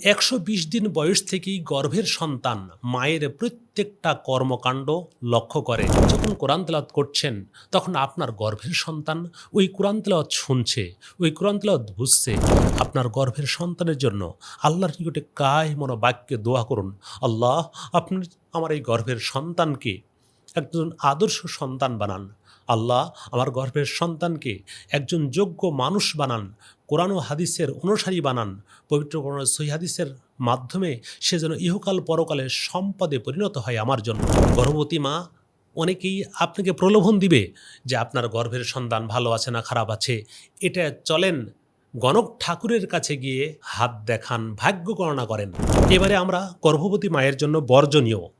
একশো বিশ দিন বয়স থেকেই গর্ভের সন্তান মায়ের প্রত্যেকটা কর্মকাণ্ড লক্ষ্য করে। যখন কোরআন তেলাওয়াত করছেন, তখন আপনার গর্ভের সন্তান ওই কোরআন তেলাওয়াত শুনছে, ওই কোরআন তেলাওয়াত বুঝছে। আপনার গর্ভের সন্তানের জন্য আল্লাহর নিকটে কায় মনো বাক্যে দোয়া করুন, আল্লাহ, আপনি আমার এই গর্ভের সন্তানকে একজন আদর্শ সন্তান বানান আল্লাহ আমার গর্ভের সন্তানকে একজন যোগ্য মানুষ বানান, কোরআন হাদিসের অনুসারী বানান, পবিত্র কোরআন সহি হাদিসের মাধ্যমে সে যেন ইহকাল পরকালে সম্পদে পরিণত হয় আমার জন্য। গর্ভবতী মা অনেকেই আপনাকে প্রলোভন দিবে যে আপনার গর্ভের সন্তান ভালো আছে না খারাপ আছে। এটা চলেন, গণক ঠাকুরের কাছে গিয়ে হাত দেখান, ভাগ্য গণনা করেন। এবারে আমরা গর্ভবতী মায়ের জন্য বর্জনীয়।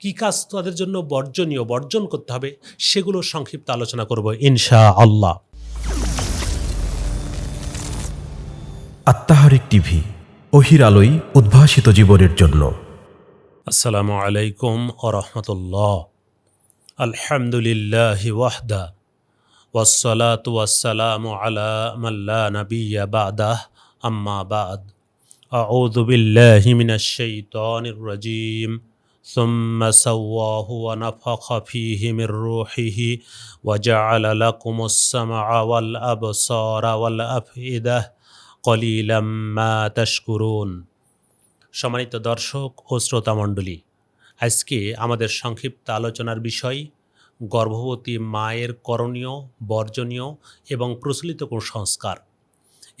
কী কাজ তাদের জন্য বর্জনীয় বর্জন করতে হবে সেগুলো সংক্ষিপ্ত আলোচনা করব ইনশা আল্লাহ আত্মাহারিক টিভি অহির আলোই উদ্ভাসিত জীবনের জন্য আসসালামু আলাইকুম ও রহমতুল্লাহ আলহামদুলিল্লাহ ওয়াহদা ওয়াসসালাতু ওয়াসসালামু আলা মাল্লা নাবিয়্যা বাদাহ আম্মা বাদ أعوذ بالله من الشيطان الرجيم ثم سواه ونفخ فيه من روحه وجعل لكم السمع والأبصار والأفئدة قليلا ما تشكرون সম্মানিত দর্শক ও শ্রোতামণ্ডলী আজকে আমাদের সংক্ষিপ্ত আলোচনার বিষয় গর্ভবতী মায়ের করণীয় বর্জনীয় এবং প্রচলিত কুসংস্কার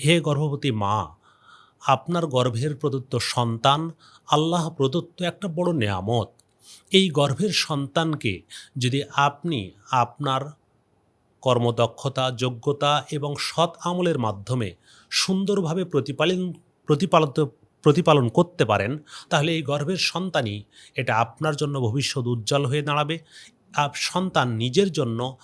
হে গর্ভবতী মা আপনার গর্ভের প্রদত্ত সন্তান, আল্লাহ প্রদত্ত একটা বড় নেয়ামত। এই গর্ভের সন্তানকে যদি আপনি আপনার কর্মদক্ষতা, যোগ্যতা এবং সৎ আমলের মাধ্যমে সুন্দরভাবে প্রতিপালন, প্রতিপালিত, প্রতিপালন করতে পারেন, তাহলে এই গর্ভের সন্তানই এটা আপনার জন্য ভবিষ্যৎ উজ্জ্বল হয়ে দাঁড়াবে। সন্তান নিজের জন্য,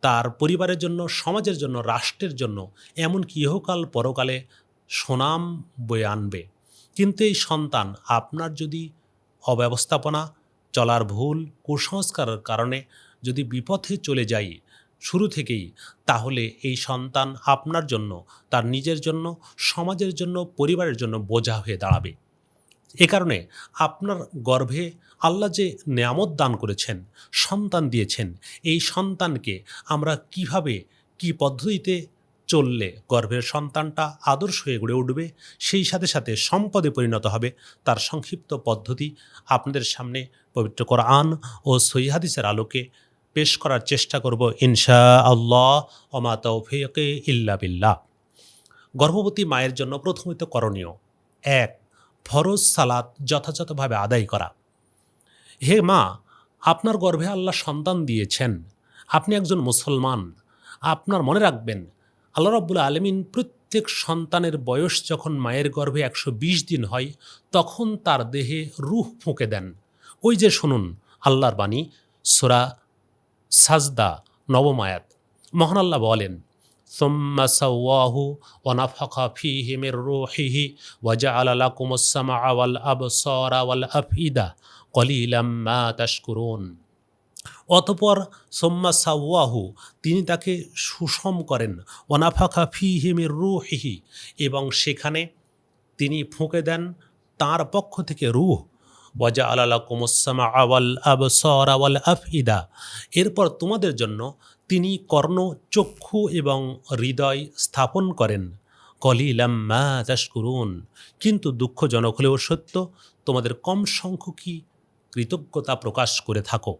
তার পরিবারের জন্য, সমাজের জন্য, রাষ্ট্রের জন্য, এমনকি ইহকাল পরকালে সুনাম বয়ে আনবে। কিন্তু এই সন্তান আপনার যদি অব্যবস্থাপনা, চলার ভুল কুসংস্কারের কারণে যদি বিপথে চলে যায় শুরু থেকেই, তাহলে এই সন্তান আপনার জন্য, তার নিজের জন্য, সমাজের জন্য, পরিবারের জন্য বোঝা হয়ে দাঁড়াবে। এ কারণে আপনার গর্ভে আল্লাহ যে নেয়ামত দান করেছেন, সন্তান দিয়েছেন, এই সন্তানকে আমরা কীভাবে, কি পদ্ধতিতে চললে গর্ভের সন্তানটা আদর্শ হয়ে গড়ে উঠবে, সেই সাথে সাথে সম্পদে পরিণত হবে। তার সংক্ষিপ্ত পদ্ধতি আপনাদের সামনে পবিত্র কোরআন ও সহিহাদিসের আলোকে পেশ করার চেষ্টা করব ইনশা আল্লাহ অমা ইল্লা বিল্লাহ। গর্ভবতী মায়ের জন্য প্রথমিত করণীয়, এক, ফরজ সালাত যথাযথভাবে আদায় করা। হে মা, আপনার গর্ভে আল্লাহ সন্তান দিয়েছেন। আপনি একজন মুসলমান। আপনার মনে রাখবেন আল্লাহ রব্বুল আলমিন প্রত্যেক সন্তানের বয়স যখন মায়ের গর্ভে একশো বিশ দিন হয় তখন তার দেহে রুহ ফুঁকে দেন ওই যে শুনুন আল্লাহর বাণী সোরা সাজদা নবমায়াত মহান আল্লাহ বলেন ثم سواه ونفخ فيه من روحه وجعل لكم السمع والأبصار والأفئدة قليلا ما تشكرون অতপর সোম্মা সাওয়াহু, তিনি তাকে সুষম করেন ওনাফাখা ফি হিমির রুহিহি, এবং সেখানে তিনি ফুঁকে দেন তার পক্ষ থেকে রুহ। ওয়াজা আলালা কুমুসামা আওয়াল আবসর আওয়াল আফইদা, এরপর তোমাদের জন্য তিনি কর্ণ, চক্ষু এবং হৃদয় স্থাপন করেন। কলিলাম মা করুন কিন্তু দুঃখজনক হলেও সত্য, তোমাদের কম সংখ্যকই কৃতজ্ঞতা প্রকাশ করে থাকো।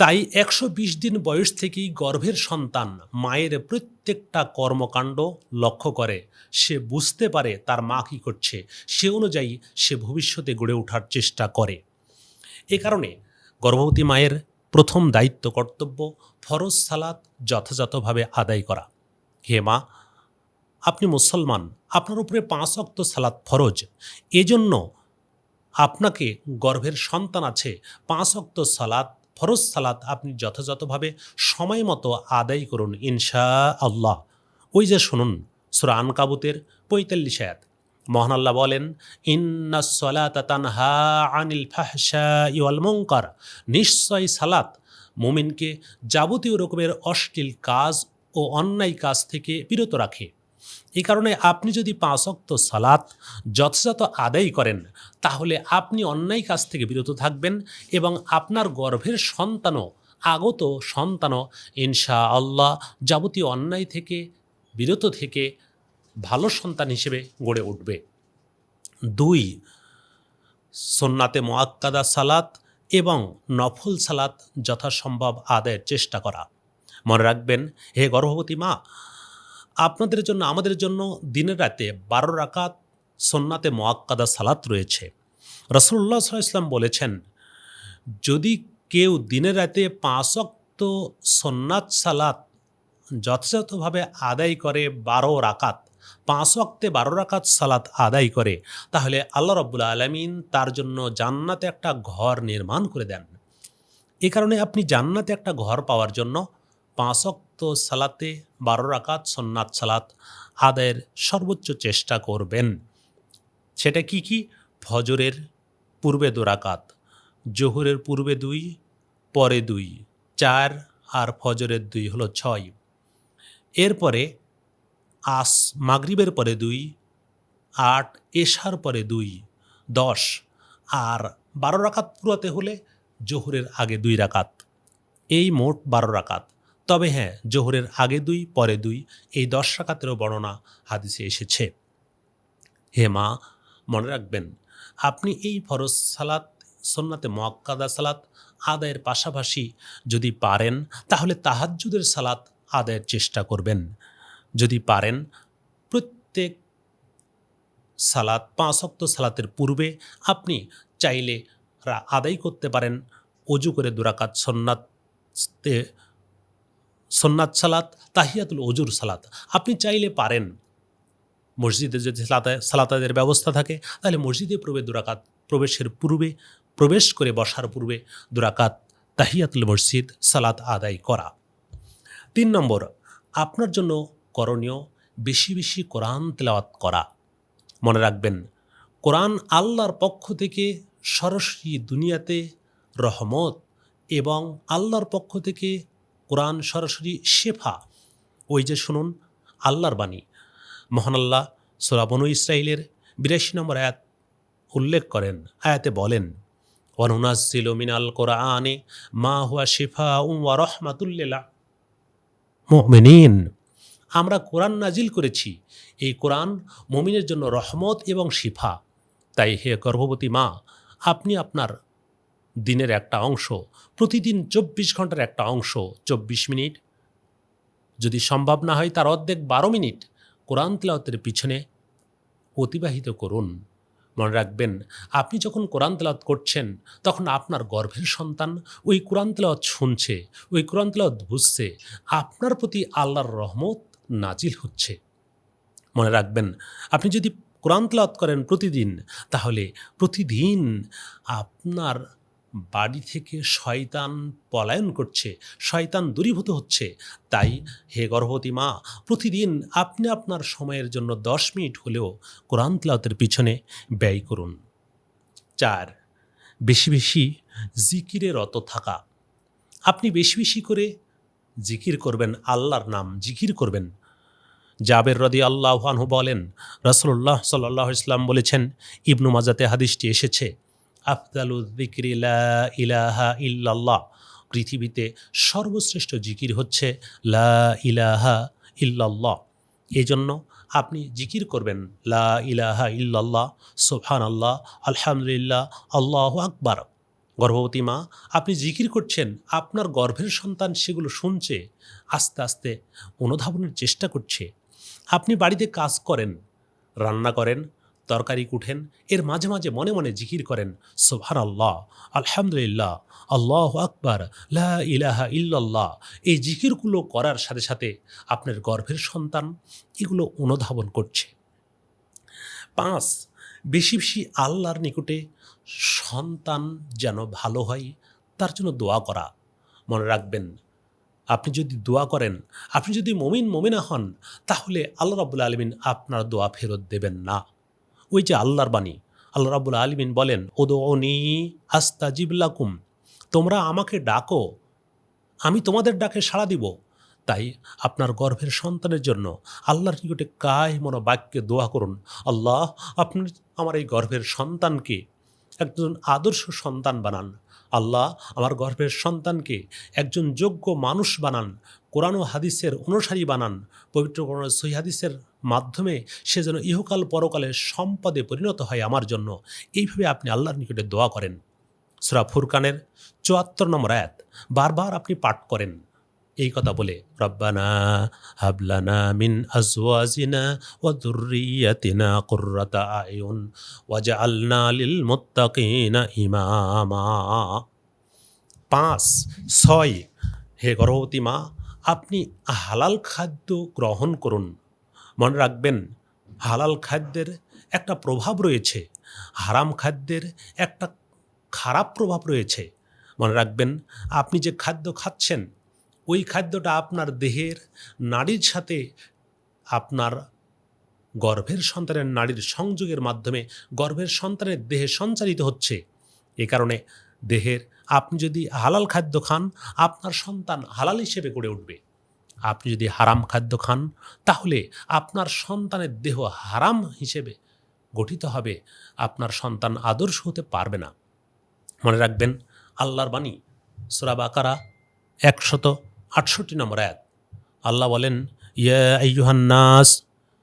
তাই একশো বিশ দিন বয়স থেকেই গর্ভের সন্তান মায়ের প্রত্যেকটা কর্মকাণ্ড লক্ষ্য করে। সে বুঝতে পারে তার মা কী করছে। সে অনুযায়ী সে ভবিষ্যতে গড়ে ওঠার চেষ্টা করে। এ কারণে গর্ভবতী মায়ের প্রথম দায়িত্ব কর্তব্য ফরজ সালাত যথাযথভাবে আদায় করা। হে মা, আপনি মুসলমান, আপনার উপরে পাঁচ অক্ত সালাত ফরজ। এজন্য আপনাকে গর্ভের সন্তান আছে, পাঁচ অক্ত সালাত ফরজ সালাত আপনি যথাযথভাবে সময় মতো আদায় করুন ইনশা আল্লাহ ওই যে শুনুন, সুরা আনকাবুতের পঁয়তাল্লিশ আয়াত। মহান আল্লাহ বলেন, ইন্না সলাত তানহা আনিল ফাহশা ইওয়াল মুনকার। নিশ্চয় সালাত মুমিনকে যাবতীয় রকমের অশ্লীল কাজ ও অন্যায় কাজ থেকে বিরত রাখে। এই কারণে আপনি যদি পাঁচ অক্ত সালাত যথাযথ আদায় করেন, তাহলে আপনি অন্যায় কাজ থেকে বিরত থাকবেন এবং আপনার গর্ভের সন্তানও, আগত সন্তানও ইনশা আল্লাহ যাবতীয় অন্যায় থেকে, বিরত থেকে ভালো সন্তান হিসেবে গড়ে উঠবে। দুই, সন্নাতে মোয়াক্কাদা সালাত এবং নফল সালাত যথাসম্ভব আদায়ের চেষ্টা করা। মনে রাখবেন, হে গর্ভবতী মা আপনাদের জন্য, আমাদের জন্য দিনের রাতে বারো রাকাত সন্নাতে মোয়াক্কাদা সালাত রয়েছে। রসুল্লাহ ইসলাম বলেছেন, যদি কেউ দিনের রাতে পাঁচ অক্ত সন্ন্যাত সালাত যথাযথভাবে আদায় করে বারো রাকাত, পাঁচ অক্তে বারো রাকাত সালাত আদায় করে, তাহলে আল্লাহ রব্বুল আলমিন তার জন্য জান্নাতে একটা ঘর নির্মাণ করে দেন। এ কারণে আপনি জান্নাতে একটা ঘর পাওয়ার জন্য পাঁচ অক্ত সালাতে, বারো রাকাত সন্ন্যাত সালাত আদায়ের সর্বোচ্চ চেষ্টা করবেন। সেটা কি কি? ফজরের পূর্বে দু রাকাত, জোহরের পূর্বে দুই, পরে দুই, চার আর ফজরের দুই হলো ছয়। এরপরে আস মাগরিবের পরে দুই, আট এশার পরে দুই, দশ আর বারো রাকাত পুরাতে হলে জোহরের আগে দুই রাকাত। এই মোট বারো রাকাত। তবে হ্যাঁ জোহরের আগে দুই, পরে দুই, এই দশ রাকাতেরও বর্ণনা হাদিসে এসেছে। হে মা, মনে রাখবেন, আপনি এই ফরজ সালাত, সন্নাতে মোয়াক্কাদা সালাত আদায়ের পাশাপাশি যদি পারেন, তাহলে তাহাজ্জুদের সালাত আদায়ের চেষ্টা করবেন। যদি পারেন, প্রত্যেক সালাত, পাঁচ অক্ত সালাতের পূর্বে আপনি চাইলে আদায় করতে পারেন। অজু করে দুরাকাত সন্ন্যাতে সন্ন্যাত সালাত, তাহিয়াতুল অজুর সালাত। আপনি চাইলে পারেন। মসজিদে যদি সালাতে সালাতাদের ব্যবস্থা থাকে, তাহলে মসজিদে প্রবেশ দুরাকাত, প্রবেশের পূর্বে, প্রবেশ করে বসার পূর্বে দুরাকাত, তাহিয়াতুল মসজিদ সালাত আদায় করা। তিন নম্বর, আপনার জন্য করণীয় বেশি বেশি কোরআন তেলাওয়াত করা। মনে রাখবেন, কোরআন আল্লাহর পক্ষ থেকে সরাসরি দুনিয়াতে রহমত এবং আল্লাহর পক্ষ থেকে কোরআন সরাসরি শেফা। ওই যে শুনুন, আল্লাহর বাণী। মহান আল্লাহ সোরাবনু ইসরায়েলের বিরাশি নম্বর আয়াত উল্লেখ করেন, আয়াতে বলেন ওয়ানুনাজিল মিনাল কোরআনে মা হুয়া শেফা উম ওয়া রহমাতুল্লিলা মুমিনিন, আমরা কোরআন নাজিল করেছি। এই কোরআন মমিনের জন্য রহমত এবং শিফা। তাই হে গর্ভবতী মা, আপনি আপনার দিনের একটা অংশ, প্রতিদিন চব্বিশ ঘণ্টার একটা অংশ, চব্বিশ মিনিট। যদি সম্ভব না হয় তার অর্ধেক বারো মিনিট কোরআন তেলাওয়াতের পিছনে অতিবাহিত করুন। মনে রাখবেন, আপনি যখন কোরআন তেলাওয়াত করছেন, তখন আপনার গর্ভের সন্তান ওই কোরআন তেলাওয়াত শুনছে, ওই কোরআন তেলাওয়াত বুঝছে, আপনার প্রতি আল্লাহর রহমত নাজিল হচ্ছে। মনে রাখবেন, আপনি যদি কোরআন তেলাওয়াত করেন প্রতিদিন, তাহলে প্রতিদিন আপনার বাড়ি থেকে শয়তান পলায়ন করছে, শয়তান দূরীভূত হচ্ছে। তাই, হে গর্ভবতী মা, প্রতিদিন আপনি আপনার সময়ের জন্য দশ মিনিট হলেও কোরআন তেলাওয়াতের পিছনে ব্যয় করুন। চার, বেশি বেশি জিকিরে রত থাকা। আপনি বেশি বেশি করে জিকির করবেন, আল্লাহর নাম জিকির করবেন। জাবের রদি আল্লাহানহু বলেন রসুল্লাহ সাল্লাহ ইসলাম বলেছেন, ইবনু মাজাতে হাদিসটি এসেছে আফদালুদ্দিকরি লা ইলাহা ইল্লাল্লাহ। পৃথিবীতে সর্বশ্রেষ্ঠ জিকির হচ্ছে লা ইলাহা ইল্লাল্লাহ। এই জন্য আপনি জিকির করবেন, লা ইলাহা ইল্লাল্লাহ আল্লাহ আলহামদুলিল্লাহ, আল্লাহ আকবার। গর্ভবতী মা, আপনি জিকির করছেন, আপনার গর্ভের সন্তান সেগুলো শুনছে, আস্তে আস্তে অনুধাবনের চেষ্টা করছে। আপনি বাড়িতে কাজ করেন, রান্না করেন তরকারি কুঠেন, এর মাঝে মাঝে মনে মনে জিকির করেন সোভার আল্লাহ আলহামদুলিল্লাহ, আল্লাহ আকবার, লা ইলাহা ইল্লাল্লাহ। এই জিকিরগুলো করার সাথে সাথে আপনার গর্ভের সন্তান এগুলো অনুধাবন করছে। পাঁচ, বেশি বেশি আল্লাহর নিকটে সন্তান যেন ভালো হয়, তার জন্য দোয়া করা। মনে রাখবেন, আপনি যদি দোয়া করেন, আপনি যদি মমিন, মমিনা হন, তাহলে আল্লাহ রাবুল আলমিন আপনার দোয়া ফেরত দেবেন না। ওই যে আল্লাহর বাণী। আল্লাহ রাবুল আলমিন বলেন ওদো অনি আস্তা জিবলাকুম তোমরা আমাকে ডাকো, আমি তোমাদের ডাকে সাড়া দিব। তাই আপনার গর্ভের সন্তানের জন্য আল্লাহর নিকটে কায় মনো বাক্যে দোয়া করুন। আল্লাহ, আপনি আমার এই গর্ভের সন্তানকে একজন আদর্শ সন্তান বানান। আল্লাহ, আমার গর্ভের সন্তানকে একজন যোগ্য মানুষ বানান। কোরআন ও হাদিসের অনুসারী বানান। পবিত্র কোরআন সহি হাদিসের মাধ্যমে সে যেন ইহকাল পরকালের সম্পদে পরিণত হয় আমার জন্য। এইভাবে আপনি আল্লাহর নিকটে দোয়া করেন। সুরা ফুরকানের চুয়াত্তর নম্বর আয়াত। বারবার আপনি পাঠ করেন। এই কথা বলে, রব্বানা হাবলানা মিন আজওয়াজিনা ওয়া যুররিয়াতিনা কুররাতা আয়ুন ওয়াজআলনা লিল মুত্তাকিনা ইমামা। পাঁচ, ছয়, হে গর্ভবতী মা আপনি হালাল খাদ্য গ্রহণ করুন। মনে রাখবেন, হালাল খাদ্যের একটা প্রভাব রয়েছে। হারাম খাদ্যের একটা খারাপ প্রভাব রয়েছে। মনে রাখবেন, আপনি যে খাদ্য খাচ্ছেন, ওই খাদ্যটা আপনার দেহের নাড়ির সাথে আপনার গর্ভের সন্তানের নাড়ির সংযোগের মাধ্যমে গর্ভের সন্তানের দেহে সঞ্চারিত হচ্ছে। এ কারণে দেহের। আপনি যদি হালাল খাদ্য খান, আপনার সন্তান হালাল হিসেবে গড়ে উঠবে। আপনি যদি হারাম খাদ্য খান, তাহলে আপনার সন্তানের দেহ হারাম হিসেবে গঠিত হবে। আপনার সন্তান আদর্শ হতে পারবে না। মনে রাখবেন, আল্লাহর বাণী, সুরা বাকারা একশত আটষট্টি নম্বর এক আল্লাহ বলেন, ইয়া আইয়ুহান্নাস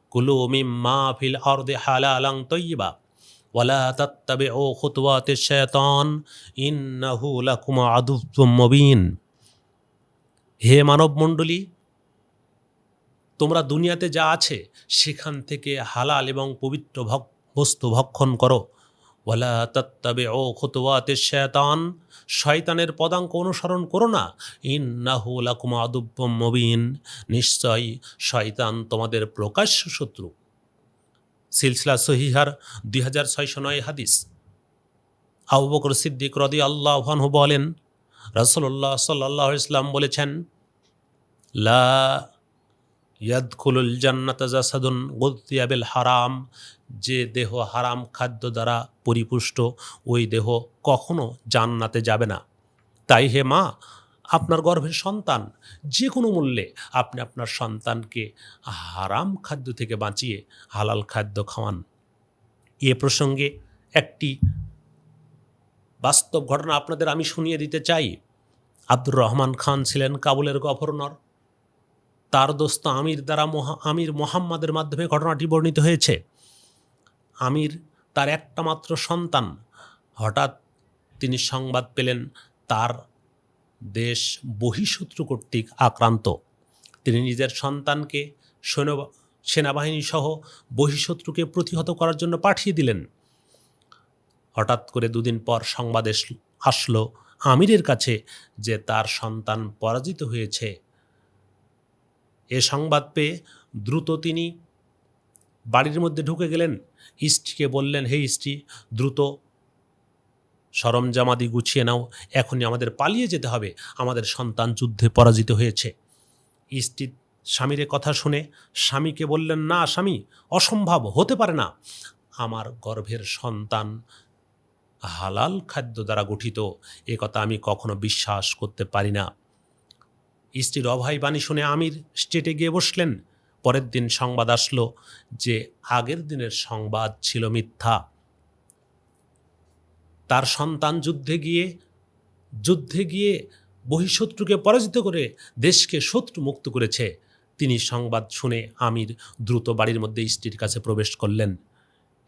কুলু মিম্মা ফিল আরদি হালালাং তৈয়বা। ওয়ালা তাত্তাবিউ খুতুওয়াতিশ শায়তান ইন্নাহু লাকুম মুবিন। হে মানব মণ্ডলী তোমরা দুনিয়াতে যা আছে সেখান থেকে হালাল এবং পবিত্র ভক বস্তু ভক্ষণ করো। ওয়ালা তত্তাবে ও খুতুয়াতে শয়তান শয়তানের পদাঙ্ক অনুসরণ করো না। ইন্নাহু লাকুম আদুব্বম মবিন। নিশ্চয় শয়তান তোমাদের প্রকাশ্য শত্রু। সিলসিলা সহিহার দুই হাজার ছয়শো নয় হাদিস। আবু বকর সিদ্দিক রদি আল্লাহানহু বলেন রসল্লাহ সাল্লাহ ইসলাম বলেছেন, লা ইয়াদখুলুল জান্নাত জাসাদুন গুলতিয়াবিল হারাম। যে দেহ হারাম খাদ্য দ্বারা পরিপুষ্ট, ওই দেহ কখনো জান্নাতে যাবে না। তাই হে মা আপনার গর্ভের সন্তান যে কোনো মূল্যে আপনি আপনার সন্তানকে হারাম খাদ্য থেকে বাঁচিয়ে হালাল খাদ্য খাওয়ান। এ প্রসঙ্গে একটি বাস্তব ঘটনা আপনাদের আমি শুনিয়ে দিতে চাই। আব্দুর রহমান খান ছিলেন কাবুলের গভর্নর। তার দোস্ত আমির দ্বারা মহা, আমির মোহাম্মদের মাধ্যমে ঘটনাটি বর্ণিত হয়েছে। আমির তার একটা মাত্র সন্তান। হঠাৎ তিনি সংবাদ পেলেন তার দেশ বহিঃশত্রু কর্তৃক আক্রান্ত। তিনি নিজের সন্তানকে সৈন্য সেনাবাহিনী সহ বহিঃশত্রুকে প্রতিহত করার জন্য পাঠিয়ে দিলেন। হঠাৎ করে দুদিন পর সংবাদ আসলো আমিরের কাছে যে তার সন্তান পরাজিত হয়েছে। এ সংবাদ পেয়ে দ্রুত তিনি বাড়ির মধ্যে ঢুকে গেলেন। স্ত্রীকে বললেন, হে স্ত্রী দ্রুত সরঞ্জামাদি গুছিয়ে নাও, এখনই আমাদের পালিয়ে যেতে হবে। আমাদের সন্তান যুদ্ধে পরাজিত হয়েছে। স্ত্রী স্বামীর কথা শুনে স্বামীকে বললেন, না স্বামী, অসম্ভব, হতে পারে না। আমার গর্ভের সন্তান হালাল খাদ্য দ্বারা গঠিত, এ কথা আমি কখনো বিশ্বাস করতে পারি না। স্ত্রীর অভয় বাণী শুনে আমির স্টেটে গিয়ে বসলেন। পরের দিন সংবাদ আসলো যে আগের দিনের সংবাদ ছিল মিথ্যা। তার সন্তান যুদ্ধে গিয়ে যুদ্ধে গিয়ে বহিঃশত্রুকে পরাজিত করে দেশকে শত্রু মুক্ত করেছে। তিনি সংবাদ শুনে আমির দ্রুত বাড়ির মধ্যে স্ত্রীর কাছে প্রবেশ করলেন।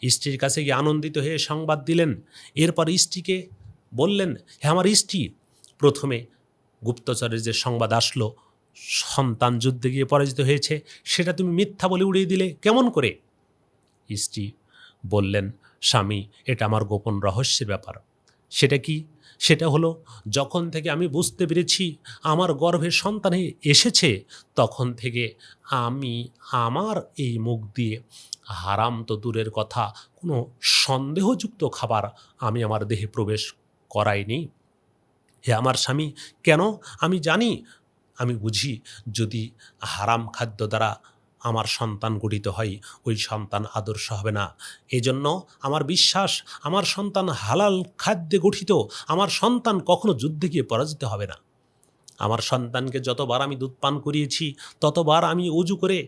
স্ত্রীর কাছে গিয়ে আনন্দিত হয়ে সংবাদ দিলেন। এরপর স্ত্রীকে বললেন হ্যাঁ আমার স্ত্রী, প্রথমে গুপ্তচরের যে সংবাদ আসলো, সন্তান যুদ্ধে গিয়ে পরাজিত হয়েছে, সেটা তুমি মিথ্যা বলে উড়িয়ে দিলে কেমন করে? স্ত্রী বললেন স্বামী, এটা আমার গোপন রহস্যের ব্যাপার। সেটা কি? সেটা হলো, যখন থেকে আমি বুঝতে পেরেছি আমার গর্ভে সন্তান এসেছে, তখন থেকে আমি আমার এই মুখ দিয়ে হারাম তো দূরের কথা, কোনো সন্দেহযুক্ত খাবার আমি আমার দেহে প্রবেশ করাইনি। হে আমার স্বামী, কেন? আমি জানি, আমি বুঝি, যদি হারাম খাদ্য দ্বারা আমার সন্তান গঠিত হয়, ওই সন্তান আদর্শ হবে না। এজন্য আমার বিশ্বাস, আমার সন্তান হালাল খাদ্যে গঠিত, আমার সন্তান কখনো যুদ্ধে গিয়ে পরাজিত হবে না। আমার সন্তানকে যতবার আমি দুধ পান করিয়েছি, ততবার আমি উজু করে,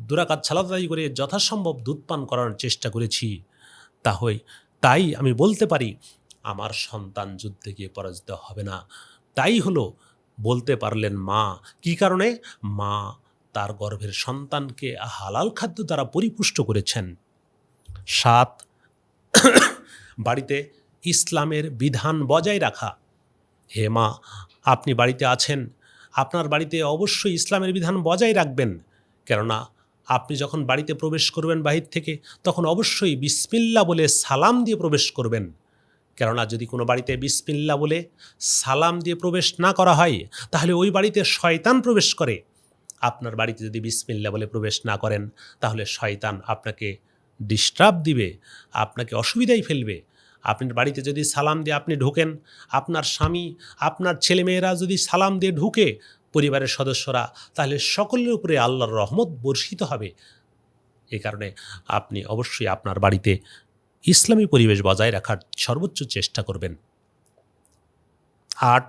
দুরাকাত ছালাতাই করে যথাসম্ভব দুধ পান করানোর চেষ্টা করেছি। তাহলে তাই আমি বলতে পারি, আমার সন্তান যুদ্ধে গিয়ে পরাজিত হবে না। তাই হলো, বলতে পারলেন মা, কি কারণে? মা তার গর্ভের সন্তানকে হালাল খাদ্য দ্বারা পরিপুষ্ট করেছেন। সাত, বাড়িতে ইসলামের বিধান বজায় রাখা। হে মা, আপনি বাড়িতে আছেন, আপনার বাড়িতে অবশ্যই ইসলামের বিধান বজায় রাখবেন, কেননা আপনি যখন বাড়িতে প্রবেশ করবেন বাহির থেকে, তখন অবশ্যই বিসমিল্লা বলে সালাম দিয়ে প্রবেশ করবেন। কেননা যদি কোনো বাড়িতে বিসমিল্লা বলে সালাম দিয়ে প্রবেশ না করা হয়, তাহলে ওই বাড়িতে শয়তান প্রবেশ করে। আপনার বাড়িতে যদি বিসমিল্লা বলে প্রবেশ না করেন, তাহলে শয়তান আপনাকে ডিস্টার্ব দিবে, আপনাকে অসুবিধায় ফেলবে। আপনার বাড়িতে যদি সালাম দিয়ে আপনি ঢোকেন, আপনার স্বামী, আপনার ছেলেমেয়েরা যদি সালাম দিয়ে ঢুকে পরিবারের সদস্যরা, তাহলে সকলের উপরে আল্লাহর রহমত বর্ষিত হবে। এ কারণে আপনি অবশ্যই আপনার বাড়িতে ইসলামী পরিবেশ বজায় রাখার সর্বোচ্চ চেষ্টা করবেন। আট,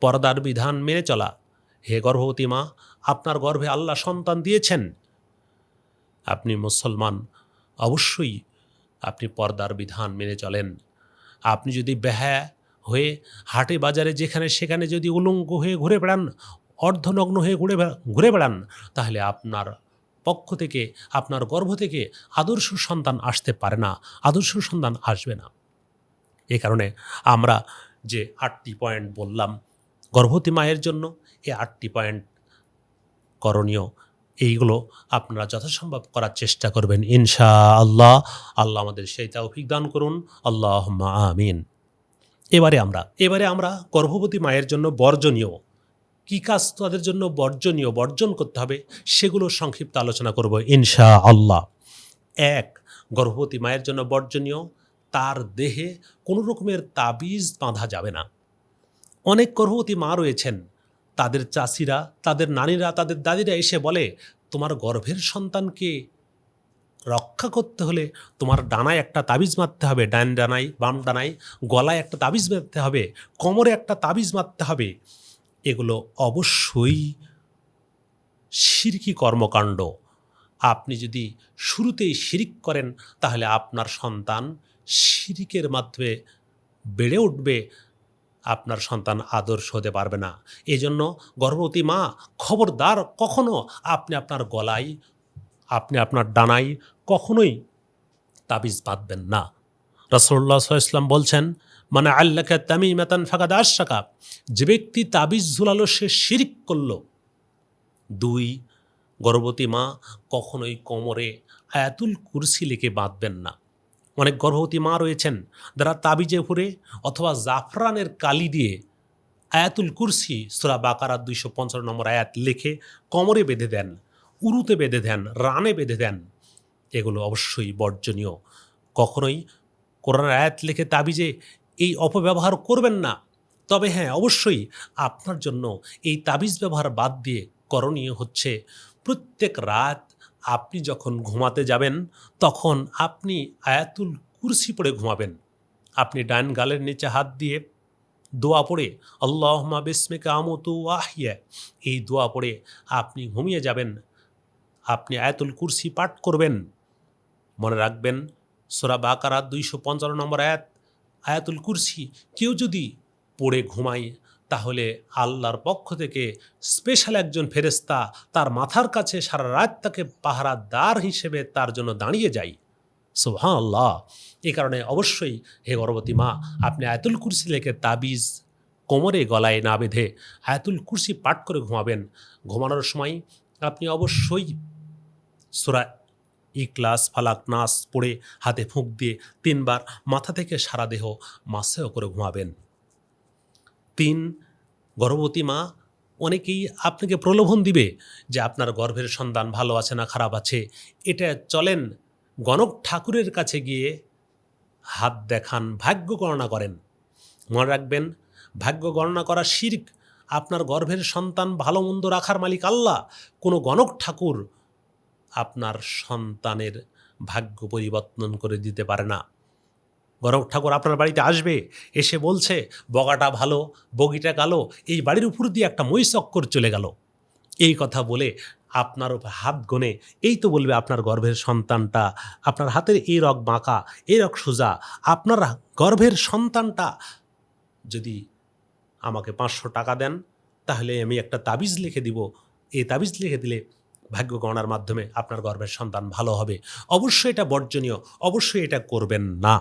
পর্দার বিধান মেনে চলা। হে গর্ভবতী মা আপনার গর্ভে আল্লাহ সন্তান দিয়েছেন। আপনি মুসলমান, অবশ্যই আপনি পর্দার বিধান মেনে চলেন। আপনি যদি ব্যাহা হয়ে হাটে বাজারে যেখানে সেখানে যদি উলঙ্গ হয়ে ঘুরে বেড়ান, অর্ধনগ্ন হয়ে ঘুরে ঘুরে বেড়ান, তাহলে আপনার পক্ষ থেকে, আপনার গর্ভ থেকে আদর্শ সন্তান আসতে পারে না, আদর্শ সন্তান আসবে না। এ কারণে আমরা যে আটটি পয়েন্ট বললাম, গর্ভবতী মায়ের জন্য এই আটটি পয়েন্ট করণীয়। এইগুলো আপনারা যথাসম্ভব করার চেষ্টা করবেন ইনশা আল্লাহ আল্লাহ আমাদের সেই তৌফিক দান করুন। আল্লাহ আমিন। এবারে আমরা এবারে আমরা গর্ভবতী মায়ের জন্য বর্জনীয়, কী কাজ তাদের জন্য বর্জনীয়, বর্জন করতে হবে সেগুলো সংক্ষিপ্ত আলোচনা করব ইনশা আল্লাহ এক, গর্ভবতী মায়ের জন্য বর্জনীয়, তার দেহে কোনো রকমের তাবিজ বাঁধা যাবে না। অনেক গর্ভবতী মা রয়েছেন তাদের চাষিরা, তাদের নানিরা, তাদের দাদিরা এসে বলে, তোমার গর্ভের সন্তানকে রক্ষা করতে হলে তোমার ডানায় একটা তাবিজ মারতে হবে, ডান ডানায়, বাম ডানায়, গলায় একটা তাবিজ মারতে হবে, কোমরে একটা তাবিজ মারতে হবে। এগুলো অবশ্যই শিরকি কর্মকাণ্ড। আপনি যদি শুরুতেই শিরিক করেন, তাহলে আপনার সন্তান শিরিকের মাধ্যমে বেড়ে উঠবে। আপনার সন্তান আদর্শ হতে পারবে না। এজন্য গর্ভবতী মা, খবরদার কখনো আপনি আপনার গলায়, আপনি আপনার ডানায় কখনোই তাবিজ বাঁধবেন না। রসল্লা ইসলাম বলছেন মানে আল্লাহকে তামি মেতান ফাঁকা দাস শাকা যে ব্যক্তি তাবিজ ঝুলালো, সে শিরিক করল। দুই, গর্ভবতী মা কখনোই কোমরে আয়াতুল কুরসি লিখে বাঁধবেন না। অনেক গর্ভবতী মা রয়েছেন, যারা তাবিজে উপরে অথবা জাফরানের কালি দিয়ে আয়াতুল কুরসি সুরা বাকারার দুইশো পঞ্চান্ন নম্বর আয়াত লেখে কোমরে বেঁধে দেন, উরুতে বেঁধে দেন, রানে বেঁধে দেন। এগুলো অবশ্যই বর্জনীয়। কখনোই কোরআন আয়াত লিখে তাবিজে এই অপব্যবহার করবেন না। তবে হ্যাঁ অবশ্যই আপনার জন্য এই তাবিজ ব্যবহার বাদ দিয়ে করণীয় হচ্ছে প্রত্যেক রাত আপনি যখন ঘুমাতে যাবেন, তখন আপনি আয়াতুল কুরসি পড়ে ঘুমাবেন। আপনি ডান গালের নিচে হাত দিয়ে দোয়া পড়ে আল্লাহ বিস্মিকা আমতু আহিয়া। এই দোয়া পড়ে আপনি ঘুমিয়ে যাবেন। আপনি আয়াতুল কুরসি পাঠ করবেন। মনে রাখবেন, সোরা বাকারাত দুইশো পঞ্চান্ন নম্বর আয়াত, আয়াতুল কুরসি কেউ যদি পড়ে ঘুমায় তাহলে আল্লাহর পক্ষ থেকে স্পেশাল একজন ফেরেস্তা তার মাথার কাছে সারা রাত তাকে পাহারাদার হিসেবে তার জন্য দাঁড়িয়ে যায়। সোহান আল্লাহ এই কারণে অবশ্যই হে গর্ভবতী মা, আপনি আয়াতুল কুরসি লেখে তাবিজ কোমরে গলায় না বেঁধে আয়াতুল কুরসি পাঠ করে ঘুমাবেন। ঘুমানোর সময় আপনি অবশ্যই সুরা ইকলাস ফালাক, নাস পড়ে হাতে ফুঁক দিয়ে তিনবার মাথা থেকে সারা দেহ মাসেও করে ঘুমাবেন। তিন গর্ভবতী মা, অনেকেই আপনাকে প্রলোভন দিবে যে আপনার গর্ভের সন্তান ভালো আছে না খারাপ আছে। এটা চলেন, গণক ঠাকুরের কাছে গিয়ে হাত দেখান, ভাগ্য গণনা করেন। মনে রাখবেন, ভাগ্য গণনা করা শির্ক, আপনার গর্ভের সন্তান ভালো মন্দ রাখার মালিক আল্লাহ। কোনো গণক ঠাকুর আপনার সন্তানের ভাগ্য পরিবর্তন করে দিতে পারে না। বরং ঠাকুর আপনার বাড়িতে আসবে, এসে বলছে, বগাটা ভালো, বগিটা কালো, এই বাড়ির উপর দিয়ে একটা মৈচক্কর চলে গেল। এই কথা বলে আপনার উপর হাত গনে, এই তো বলবে আপনার গর্ভের সন্তানটা, আপনার হাতের এই রক বাঁকা এই রক সোজা, আপনার গর্ভের সন্তানটা যদি আমাকে পাঁচশো টাকা দেন, তাহলে আমি একটা তাবিজ লিখে দিব। এই তাবিজ লিখে দিলে ভাগ্য গণনার মাধ্যমে আপনার গর্ভের সন্তান ভালো হবে। অবশ্যই এটা বর্জনীয়, অবশ্যই এটা করবেন না।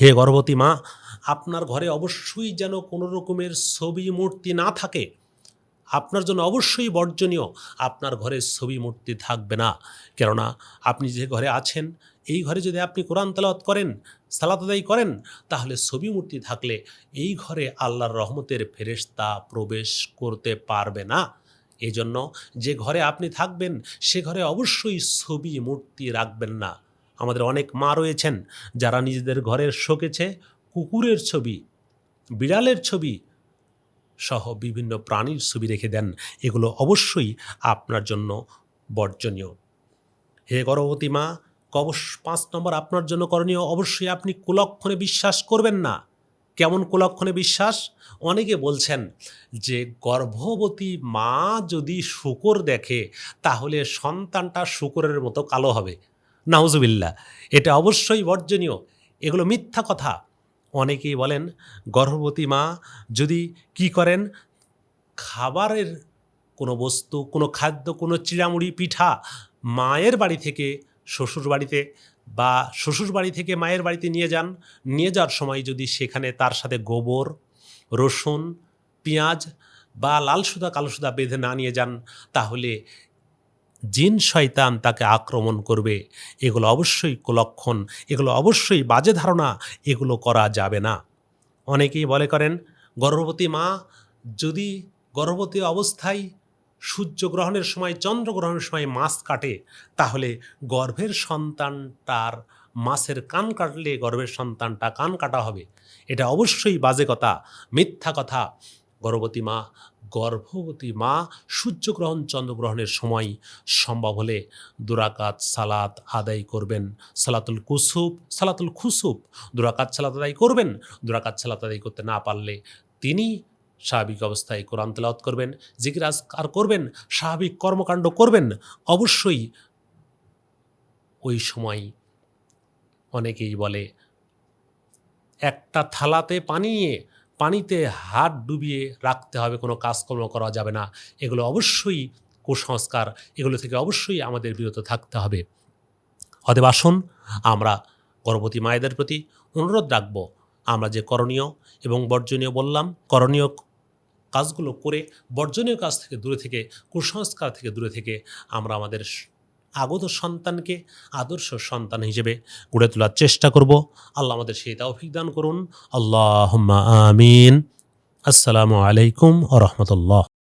হে গর্ভবতী মা, আপনার ঘরে অবশ্যই যেন কোনো রকমের ছবি মূর্তি না থাকে। আপনার জন্য অবশ্যই বর্জনীয়। আপনার ঘরে ছবি মূর্তি থাকবে না। কেননা, আপনি যে ঘরে আছেন, এই ঘরে যদি আপনি কোরআন তালাত করেন, সালাত আদায় করেন, তাহলে ছবি মূর্তি থাকলে এই ঘরে আল্লাহর রহমতের ফেরেশতা প্রবেশ করতে পারবে না। এই জন্য যে ঘরে আপনি থাকবেন, সে ঘরে অবশ্যই ছবি মূর্তি রাখবেন না। আমাদের অনেক মা রয়েছেন যারা নিজেদের ঘরের শোকেছে, কুকুরের ছবি, বিড়ালের ছবি সহ বিভিন্ন প্রাণীর ছবি রেখে দেন। এগুলো অবশ্যই আপনার জন্য বর্জনীয়। হে গর্ভবতী মা কবশ পাঁচ নম্বর আপনার জন্য করণীয়, অবশ্যই আপনি কুলক্ষণে বিশ্বাস করবেন না। কেমন কুলক্ষণে বিশ্বাস? অনেকে বলছেন যে, গর্ভবতী মা যদি শুকর দেখে, তাহলে সন্তানটা শুকরের মতো কালো হবে। নাউজুবিল্লা এটা অবশ্যই বর্জনীয়। এগুলো মিথ্যা কথা। অনেকেই বলেন, গর্ভবতী মা যদি কি করেন? খাবারের কোনো বস্তু, কোনো খাদ্য, কোনো চিড়ামুড়ি, পিঠা মায়ের বাড়ি থেকে, শ্বশুর বাড়িতে বা শ্বশুর বাড়ি থেকে মায়ের বাড়িতে নিয়ে যান। নিয়ে যাওয়ার সময় যদি সেখানে তার সাথে গোবর, রসুন, পেঁয়াজ বা লাল সুদা কালো সুদা বেঁধে না নিয়ে যান, তাহলে জিন শয়তান তাকে আক্রমণ করবে। এগুলো অবশ্যই কুলক্ষণ, এগুলো অবশ্যই বাজে ধারণা, এগুলো করা যাবে না। অনেকেই বলে করেন, গর্ভবতী মা, যদি গর্ভবতী অবস্থায় সূর্যগ্রহণের সময় চন্দ্রগ্রহণের সময় মাছ কাটে, তাহলে গর্ভের সন্তানটার মাছের কান কাটলে গর্ভের সন্তানটা কান কাটা হবে। এটা অবশ্যই বাজে কথা, মিথ্যা কথা। গর্ভবতী মা গর্ভবতী মা সূর্যগ্রহণ চন্দ্রগ্রহণের সময় সম্ভব হলে দুরাকাত সালাত আদায় করবেন। সালাতুল কুসুব সালাতুল খুসুব দুরাকাত সালাত আদায় করবেন। দুরাকাত সালাত আদায় করতে না পারলে তিনি স্বাভাবিক অবস্থায় কোরআন তেলাওয়াত করবেন, জিকির আর করবেন, স্বাভাবিক কর্মকাণ্ড করবেন। অবশ্যই ওই সময় অনেকেই বলে, একটা থালাতে পানি নিয়ে পানিতে হাত ডুবিয়ে রাখতে হবে, কোনো কাজকর্ম করা যাবে না। এগুলো অবশ্যই কুসংস্কার, এগুলো থেকে অবশ্যই আমাদের বিরত থাকতে হবে। অতএব আসুন, আমরা গর্ভবতী মায়েদের প্রতি অনুরোধ রাখব। আমরা যে করণীয় এবং বর্জনীয় বললাম, করণীয় কাজগুলো করে বর্জনীয় কাজ থেকে দূরে থেকে, কুসংস্কার থেকে দূরে থেকে আমরা আমাদের আগত সন্তানকে আদর্শ সন্তান হিসেবে গড়ে তোলার চেষ্টা করব। আল্লাহ আমাদের সেই তৌফিক দান করুন। আল্লাহ আমিন। আসসালামু আলাইকুম আ রহমতুল্লাহ।